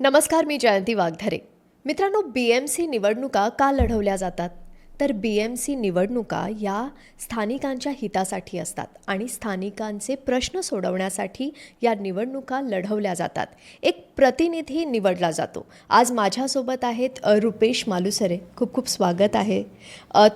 नमस्कार मी जयंती वाघधरे. मित्रांनो बी M C निवडणुका का लढवल्या जातात? तर बी एम सी निवडणुका या स्थानिकांच्या हितासाठी असतात आणि स्थानिकांचे प्रश्न सोडवण्यासाठी या निवडणुका लढवल्या जातात. एक प्रतिनिधी निवडला जातो. आज माझ्यासोबत आहेत रुपेश मालुसरे. खूप खूप स्वागत आहे.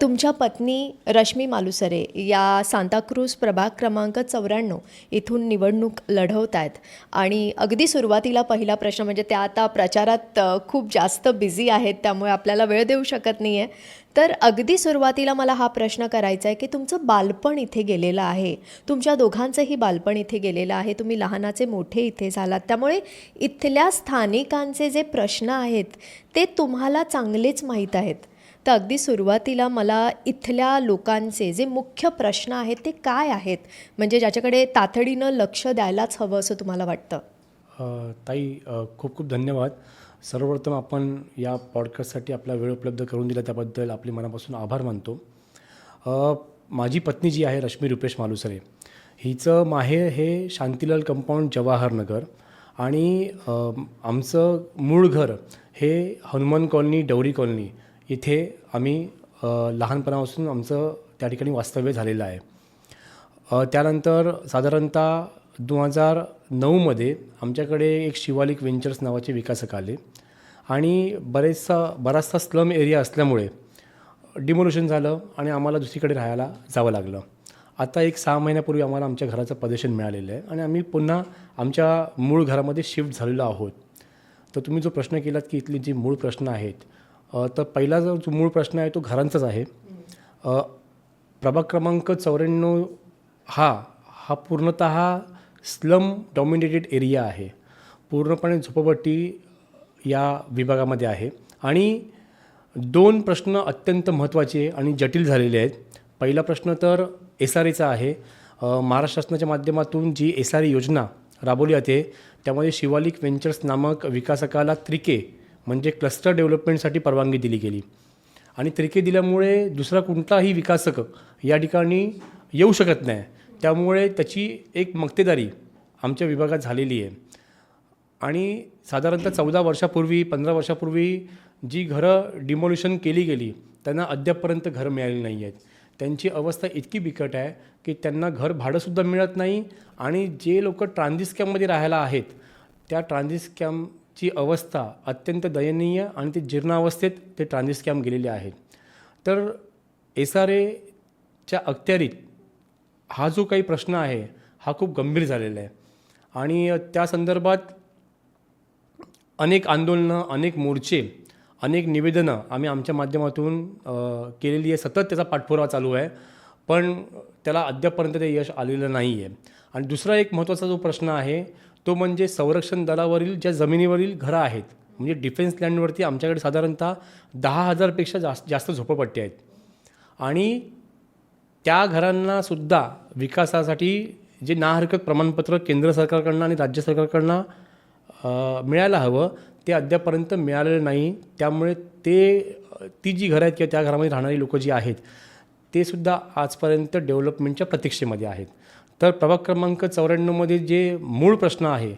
तुमच्या पत्नी रश्मी मालुसरे या सांताक्रूज प्रभाग क्रमांक चौऱ्याण्णव इथून निवडणूक लढवत आहेत आणि अगदी सुरुवातीला पहिला प्रश्न म्हणजे त्या आता प्रचारात खूप जास्त बिझी आहेत त्यामुळे आपल्याला वेळ देऊ शकत नाही आहे तर अगदी सुरुवातीला मला हा प्रश्न करायचा आहे की तुमचं बालपण इथे गेलेलं आहे. तुमच्या दोघांचंही बालपण इथे गेलेलं आहे. तुम्ही लहानाचे मोठे इथे झालात. त्यामुळे इथल्या स्थानिकांचे जे प्रश्न आहेत ते तुम्हाला चांगलेच माहीत आहेत. तर अगदी सुरुवातीला मला इथल्या लोकांचे जे मुख्य प्रश्न आहेत ते काय आहेत? म्हणजे ज्याच्याकडे तातडीनं लक्ष द्यायलाच हवं असं तुम्हाला वाटतं? ताई खूप खूप धन्यवाद. सर्वप्रथम आपण या पॉडकास्टसाठी आपला वेळ उपलब्ध करून दिला त्याबद्दल आपले मनापासून आभार मानतो. माझी पत्नी जी आहे रश्मी रुपेश मालुसरे हिचं माहेर हे शांतीलाल कंपाऊंड जवाहरनगर आणि आमचं मूळ घर हे हनुमान कॉलनी डवरी कॉलनी इथे आम्ही लहानपणापासून आमचं त्या ठिकाणी वास्तव्य झालेलं आहे. त्यानंतर साधारणतः दोन हजार नऊमध्ये आमच्याकडे एक शिवालिक वेंचर्स नावाचे विकासक आले. आणि बरेचसा बराचसा स्लम एरिया असल्यामुळे डिमोल्युशन झालं आणि आम्हाला दुसरीकडे राहायला जावं लागलं. आता एक सहा महिन्यापूर्वी आम्हाला आमच्या घराचं पदेशन मिळालेलं आहे आणि आम्ही पुन्हा आमच्या मूळ घरामध्ये शिफ्ट झालेलो आहोत. तर तुम्ही जो प्रश्न केलात की इथली जी मूळ प्रश्न आहेत तर पहिला जो जो मूळ प्रश्न आहे तो घरांचाच आहे. प्रभाग क्रमांक चौऱ्याण्णव हा हा पूर्णत स्लम डॉमिनेटेड एरिया आहे. पूर्णपणे झोपडपट्टी या विभागामध्ये आहे. आणि दोन प्रश्न अत्यंत महत्त्वाचे आणि जटिल झालेले आहेत. पहिला प्रश्न तर एस आर एचा आहे. महाराष्ट्र शासनाच्या माध्यमातून जी एस आर ए योजना राबवली जाते त्यामध्ये शिवालिक वेंचर्स नामक विकासकाला त्रिके म्हणजे क्लस्टर डेव्हलपमेंटसाठी परवानगी दिली गेली. आणि त्रिके दिल्यामुळे दुसरा कोणताही विकासक या ठिकाणी येऊ शकत नाही. त्यामुळे त्याची एक मक्तेदारी आमच्या विभागात झालेली आहे. आणि साधारणतः चौदा वर्षापूर्वी पंधरा वर्षापूर्वी जी घरं डिमोल्युशन केली गेली त्यांना अद्यापपर्यंत घरं मिळाली नाही आहेत. त्यांची अवस्था इतकी बिकट आहे की त्यांना घर भाडंसुद्धा मिळत नाही आणि जे लोक ट्रान्झिस्कॅममध्ये राहायला आहेत त्या ट्रान्झिस्कॅमची अवस्था अत्यंत दयनीय आणि ते जीर्णावस्थेत ते ट्रान्झिस्कॅम गेलेले आहेत. तर एस आर एच्या अखत्यारीत हा जो काही प्रश्न आहे हा खूप गंभीर झालेला आहे. आणि त्या संदर्भात अनेक आंदोलनं अनेक मोर्चे अनेक निवेदनं आम्ही आमच्या माध्यमातून केलेली आहे. सतत त्याचा पाठपुरावा चालू आहे. पण त्याला अद्यापपर्यंत ते यश आलेलं नाही आहे आणि दुसरा एक महत्त्वाचा जो प्रश्न आहे तो म्हणजे संरक्षण दलावरील ज्या जमिनीवरील घरं आहेत म्हणजे डिफेन्स लँडवरती आमच्याकडे साधारणतः दहा हजारपेक्षा जास्त जास्त झोपडपट्टी आहेत. आणि त्या घरांनासुद्धा विकासासाठी जे ना हरकत प्रमाणपत्र केंद्र सरकारकडनं आणि राज्य सरकारकडनं मिळायला हवं ते अद्यापर्यंत मिळालेलं नाही. त्यामुळे ते ती जी घरं आहेत किंवा त्या घरामध्ये राहणारी लोकं जी आहेत ते सुद्धा आजपर्यंत डेव्हलपमेंटच्या प्रतीक्षेमध्ये आहेत. तर प्रभाग क्रमांक चौऱ्याण्णवमध्ये जे मूळ प्रश्न आहे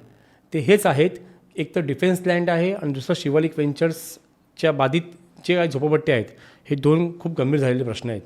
ते हेच आहेत. एक तर डिफेन्स लँड आहे आणि दुसरं शिवालिक वेंचर्सच्या बाधित जे काही झोपपट्टे आहेत हे दोन खूप गंभीर झालेले प्रश्न आहेत.